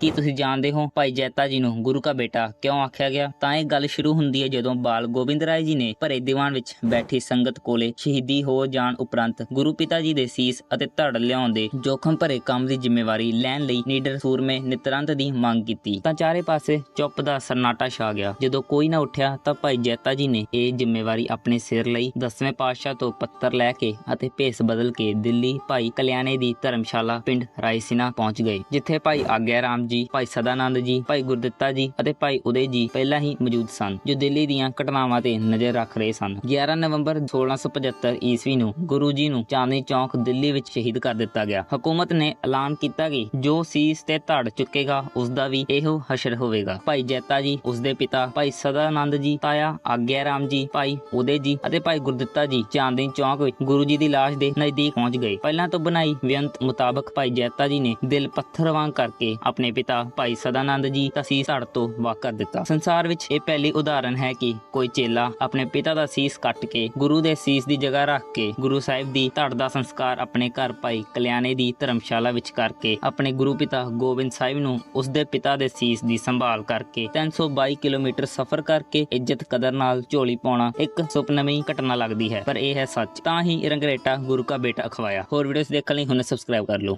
ਕੀ ਤੁਸੀਂ ਜਾਣਦੇ ਹੋ ਭਾਈ ਜੈਤਾ ਜੀ ਨੂੰ ਗੁਰੂ ਕਾ ਬੇਟਾ ਕਿਉਂ ਆਖਿਆ ਗਿਆ? ਤਾਂ ਇਹ ਗੱਲ ਸ਼ੁਰੂ ਹੁੰਦੀ ਹੈ ਜਦੋਂ ਬਾਲ ਗੋਬਿੰਦ ਰਾਏ ਜੀ ਨੇ ਭਰੇ ਦੀਵਾਨ ਵਿੱਚ ਬੈਠੀ ਸੰਗਤ ਕੋਲੇ ਸ਼ਹੀਦੀ ਹੋ ਜਾਣ ਉਪਰੰਤ ਗੁਰੂ ਪਿਤਾ ਜੀ ਦੇ ਸੀਸ ਅਤੇ ਧੜ ਲਿਆਉਣ ਦੇ ਜੋਖਮ ਭਰੇ ਕੰਮ ਦੀ ਜ਼ਿੰਮੇਵਾਰੀ ਲੈਣ ਲਈ ਨੀਡਰ ਸੂਰਮੇ ਨਿਤਰੰਤ ਦੀ ਮੰਗ ਕੀਤੀ। ਤਾਂ ਚਾਰੇ ਪਾਸੇ ਚੁੱਪ ਦਾ ਸਰਨਾਟਾ ਛਾ ਗਿਆ। ਜਦੋਂ ਕੋਈ ਨਾ ਉੱਠਿਆ ਤਾਂ ਭਾਈ ਜੈਤਾ ਜੀ ਨੇ ਇਹ ਜ਼ਿੰਮੇਵਾਰੀ ਆਪਣੇ ਸਿਰ ਲਈ ਦਸਵੇਂ ਪਾਤਸ਼ਾਹ ਤੋਂ ਪੱਤਰ ਲੈ ਕੇ ਅਤੇ ਭੇਸ ਬਦਲ ਕੇ ਦਿੱਲੀ ਭਾਈ ਕਲਿਆਣੇ ਦੀ ਧਰਮਸ਼ਾਲਾ ਪਿੰਡ ਰਾਇਸਿਨਾ ਪਹੁੰਚ ਗਏ, ਜਿੱਥੇ ਭਾਈ ਆਗਿਆ ਰਾਮ ਜੀ, ਭਾਈ ਸਦਾਨੰਦ ਜੀ, ਭਾਈ ਗੁਰਦਿੱਤਾ ਜੀ ਅਤੇ ਭਾਈ ਉਦੇ ਜੀ ਪਹਿਲਾਂ ਹੀ ਮੌਜੂਦ ਸਨ, ਜੋ ਦਿੱਲੀ ਦੀਆਂ ਘਟਨਾਵਾਂ ਤੇ ਨਜ਼ਰ ਰੱਖ ਰਹੇ ਸਨ। 11 ਨਵੰਬਰ 1675 ਈਸਵੀ ਨੂੰ ਗੁਰੂ ਜੀ ਨੂੰ ਚਾਂਦਨੀ ਚੌਕ ਦਿੱਲੀ ਵਿੱਚ ਸ਼ਹੀਦ ਕਰ ਦਿੱਤਾ ਗਿਆ। ਹਕੂਮਤ ਨੇ ਐਲਾਨ ਕੀਤਾ ਕਿ ਜੋ ਸੀਸ ਤੇ ਧੜ ਚੁੱਕੇਗਾ ਉਸ ਦਾ ਵੀ ਇਹੋ ਹਸ਼ਰ ਹੋਵੇਗਾ। ਭਾਈ ਜੈਤਾ ਜੀ ਉਸ ਦੇ ਪਿਤਾ, ਭਾਈ ਸਦਾਨੰਦ ਜੀ, ਤਾਇਆ, ਆਗਿਆ ਰਾਮ ਜੀ, ਭਾਈ ਉਦੇ ਜੀ ਅਤੇ ਭਾਈ ਗੁਰਦਿੱਤਾ ਜੀ ਚਾਂਦਨੀ ਚੌਕ ਵਿੱਚ ਗੁਰੂ ਜੀ ਦੀ ਲਾਸ਼ ਦੇ ਨਜ਼ਦੀਕ ਪਹੁੰਚ ਗਏ। ਪਹਿਲਾਂ ਤੋਂ ਬਣਾਈ ਬੇਅੰਤ ਮੁਤਾਬਕ ਭਾਈ ਜੈਤਾ ਜੀ ਨੇ ਦਿਲ ਪੱਥਰ ਵਾਂਗ ਕਰਕੇ ਆਪਣੇ ਪਿਤਾ ਭਾਈ ਸਦਾਨੰਦ ਜੀ ਦਾ ਸੀਸ ਧੜ ਤੋਂ ਵੱਖ ਕਰ ਦਿੱਤਾ। ਸੰਸਾਰ ਵਿੱਚ ਇਹ ਪਹਿਲੀ ਉਦਾਹਰਨ ਹੈ ਕਿ ਕੋਈ ਚੇਲਾ ਆਪਣੇ ਪਿਤਾ ਦਾ ਸੀਸ ਕੱਟ ਕੇ, ਗੁਰੂ ਦੇ ਸੀਸ ਦੀ ਜਗ੍ਹਾ ਰੱਖ ਕੇ, ਗੁਰੂ ਸਾਹਿਬ ਦੀ ਧੜ ਦਾ ਸੰਸਕਾਰ ਆਪਣੇ ਘਰ ਭਾਈ ਕਲਿਆਣੇ ਦੀ ਧਰਮਸ਼ਾਲਾ ਵਿੱਚ ਕਰਕੇ, ਆਪਣੇ ਗੁਰੂ ਪਿਤਾ ਗੋਬਿੰਦ ਸਾਹਿਬ ਨੂੰ ਉਸ ਦੇ ਪਿਤਾ ਦੇ ਸੀਸ ਦੀ ਸੰਭਾਲ ਕਰਕੇ 322 ਕਿਲੋਮੀਟਰ ਸਫ਼ਰ ਕਰਕੇ ਇੱਜ਼ਤ ਕਦਰ ਨਾਲ ਝੋਲੀ ਪਾਉਣਾ ਇੱਕ ਸੁਪਨਮਈ ਘਟਨਾ ਲੱਗਦੀ ਹੈ। ਪਰ ਇਹ ਹੈ ਸੱਚ। ਤਾਂ ਹੀ ਰੰਗਰੇਟਾ ਗੁਰੂ ਕਾ ਬੇਟਾ ਅਖਵਾਇਆ। ਹੋਰ ਵੀਡੀਓਜ਼ ਦੇਖਣ ਲਈ ਹੁਣੇ ਸਬਸਕ੍ਰਾਈਬ ਕਰ ਲਓ।